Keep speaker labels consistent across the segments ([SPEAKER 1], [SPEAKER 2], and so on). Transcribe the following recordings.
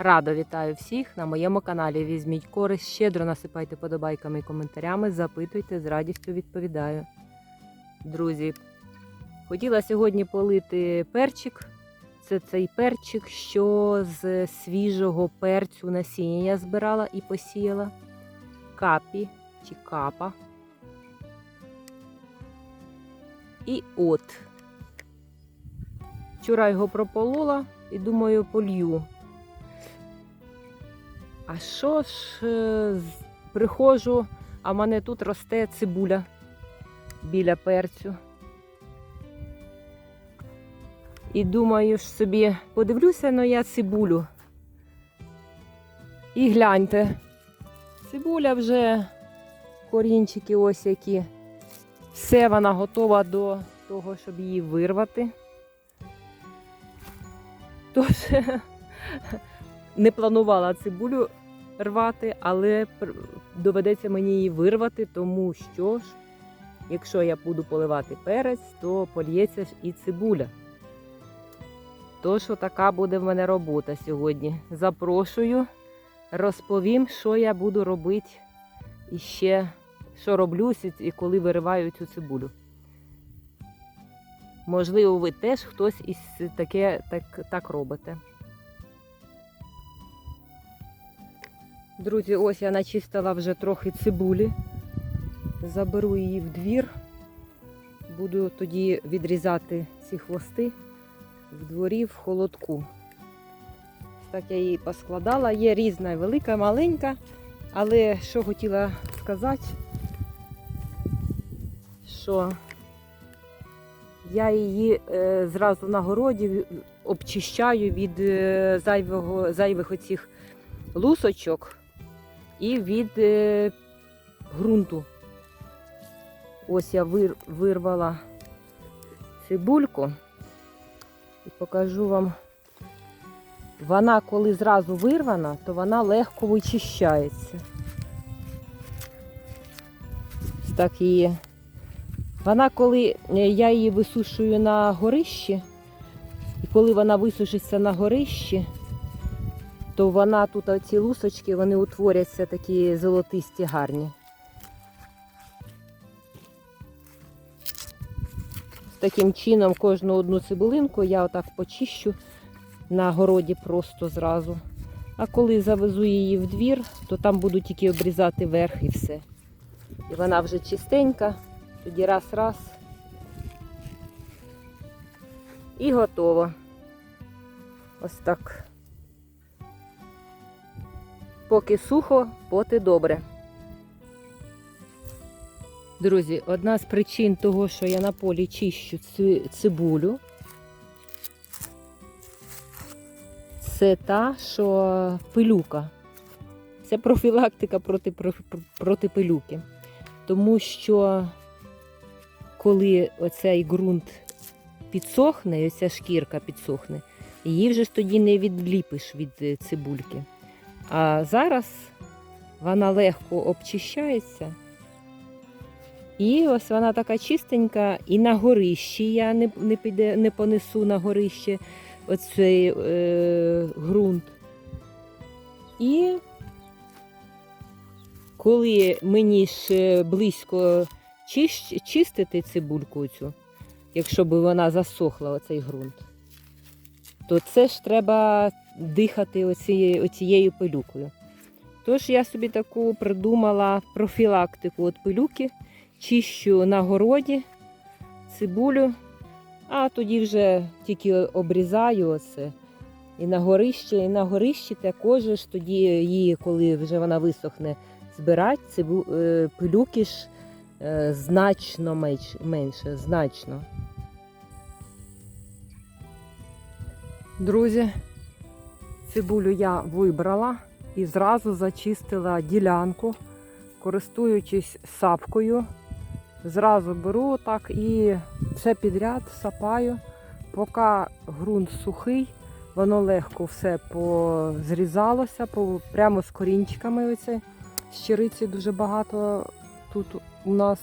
[SPEAKER 1] Радо вітаю всіх на моєму каналі. Візьміть користь, щедро насипайте подобайками і коментарями, запитуйте, з радістю відповідаю. Друзі, хотіла сьогодні полити перчик. Це цей перчик, що з свіжого перцю насіння я збирала і посіяла. Капі чи капа. І от. Вчора його прополола і думаю, полью. А що ж, е, приходжу, а в мене тут росте цибуля біля перцю. І думаю ж собі, подивлюся на я цибулю. І гляньте, цибуля вже корінчики ось які. Все вона готова до того, щоб її вирвати. Тож не планувала цибулю рвати, але доведеться мені її вирвати, тому що ж, якщо я буду поливати перець, то польється ж і цибуля. Тож така буде в мене робота сьогодні. Запрошую, розповім, що я буду робити і ще що роблю і коли вириваю цю цибулю. Можливо, ви теж хтось із таке так, так робите. Друзі, ось я начистила вже трохи цибулі. Заберу її в двір. Буду тоді відрізати ці хвости в дворі в холодку. Так я її поскладала. Є різна, велика, маленька. Але що хотіла сказати, що я її е, зразу на городі обчищаю від е, зайвого, зайвих оцих лусочок і від е, ґрунту. Ось я вир, вирвала цибульку і покажу вам. Вона, коли зразу вирвана, то вона легко вичищається. Так її. Вона, коли е, я її висушую на горищі, і коли вона висушиться на горищі, то вона тут ці лусочки вони утворяться такі золотисті гарні. Таким чином кожну одну цибулинку я отак почищу на городі просто зразу. А коли завезу її в двір, то там буду тільки обрізати верх і все. І вона вже чистенька, тоді раз-раз. І готово. Ось так. Поки сухо, поти добре. Друзі, одна з причин того, що я на полі чищу ци- цибулю, це та, що пилюка. Це профілактика проти, проти пилюки. Тому що коли оцей ґрунт підсохне, оця шкірка підсохне, її вже тоді не відліпиш від е, цибульки. А зараз вона легко обчищається. І ось вона така чистенька, і на горищі я не, не, піде, не понесу на горище оцей е, ґрунт. І коли мені ж близько чистити цибульку цю, якщо б вона засохла, оцей ґрунт, то це ж треба дихати оцією, оцією пилюкою. Тож я собі таку придумала профілактику від пилюки, чищу на городі цибулю, а тоді вже тільки обрізаю оце. І на горище, і на горищі також ж тоді її, коли вже вона висохне, збирати цибу, е, пилюки ж е, значно менше, значно. Друзі, цибулю я вибрала і зразу зачистила ділянку, користуючись сапкою. Зразу беру так і все підряд сапаю, поки ґрунт сухий, воно легко все позрізалося, прямо з корінчиками. Оце. Щириці дуже багато тут у нас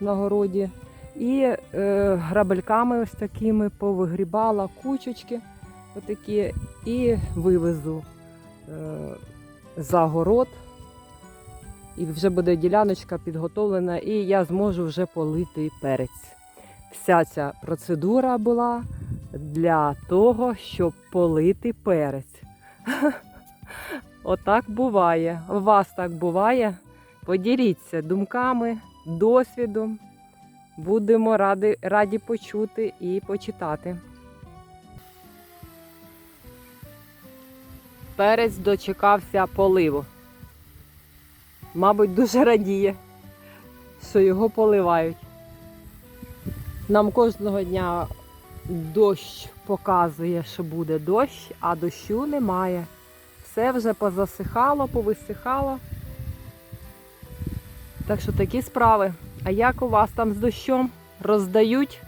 [SPEAKER 1] на городі. І е, грабельками ось такими повигрібала кучечки отакі, і вивезу за город. І вже буде діляночка підготовлена, і я зможу вже полити перець. Вся ця процедура була для того, щоб полити перець. Отак буває. У вас так буває. Поділіться думками, досвідом. Будемо раді, раді почути і почитати. Перець дочекався поливу. Мабуть, дуже радіє, що його поливають. Нам кожного дня дощ показує, що буде дощ, а дощу немає. Все вже позасихало, повисихало. Так що такі справи. А як у вас там з дощом роздають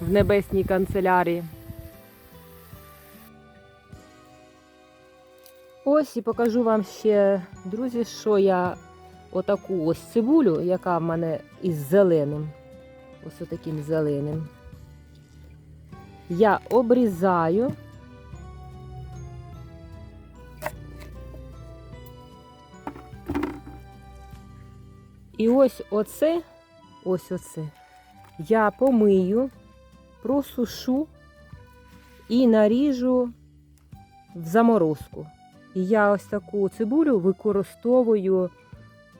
[SPEAKER 1] в небесній канцелярії? Ось і покажу вам ще, друзі, що я отаку ось цибулю, яка в мене із зеленим. Ось отаким зеленим. Я обрізаю. І ось оце, ось оце, я помию, просушу і наріжу в заморозку. І я ось таку цибулю використовую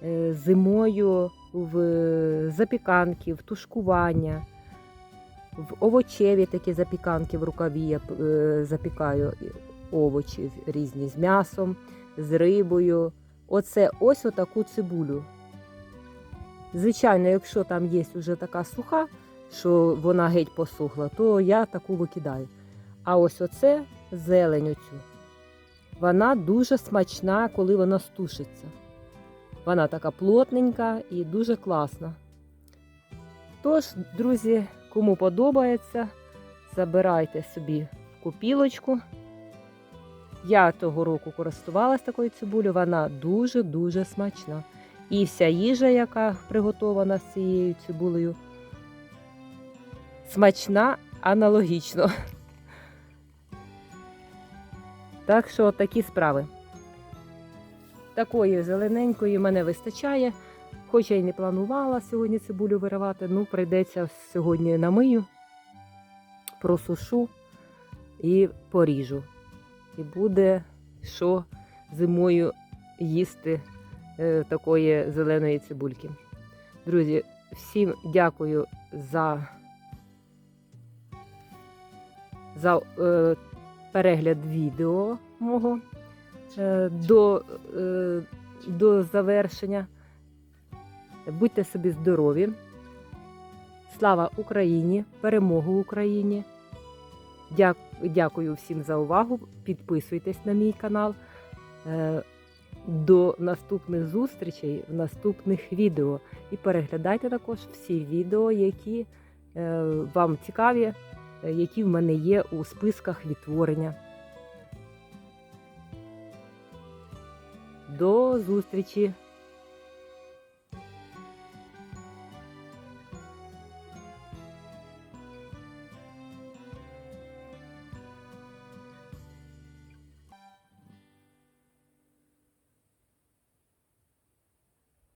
[SPEAKER 1] е, зимою в запіканки, в тушкування, в овочеві такі запіканки в рукаві я е, запікаю овочі різні з м'ясом, з рибою. Оце ось отаку цибулю. Звичайно, якщо там є вже така суха, що вона геть посухла, то я таку викидаю. А ось оце зелень оцю. Вона дуже смачна, коли вона стушиться. Вона така плотненька і дуже класна. Тож, друзі, кому подобається, забирайте собі купілочку. Я того року користувалася такою цибулею, вона дуже-дуже смачна. І вся їжа, яка приготована з цією цибулею, смачна аналогічно. Так що такі справи. Такої зелененької мене вистачає. Хоч я й не планувала сьогодні цибулю виривати, ну прийдеться сьогодні намию, просушу і поріжу. І буде що зимою їсти е, такої зеленої цибульки. Друзі, всім дякую за, за е, перегляд відео мого е, до, е, до завершення. Будьте собі здорові. Слава Україні! Перемогу Україні! Дякую всім за увагу. Підписуйтесь на мій канал. Е, До наступних зустрічей в наступних відео. І переглядайте також всі відео, які вам цікаві, які в мене є у списках відтворення. До зустрічі!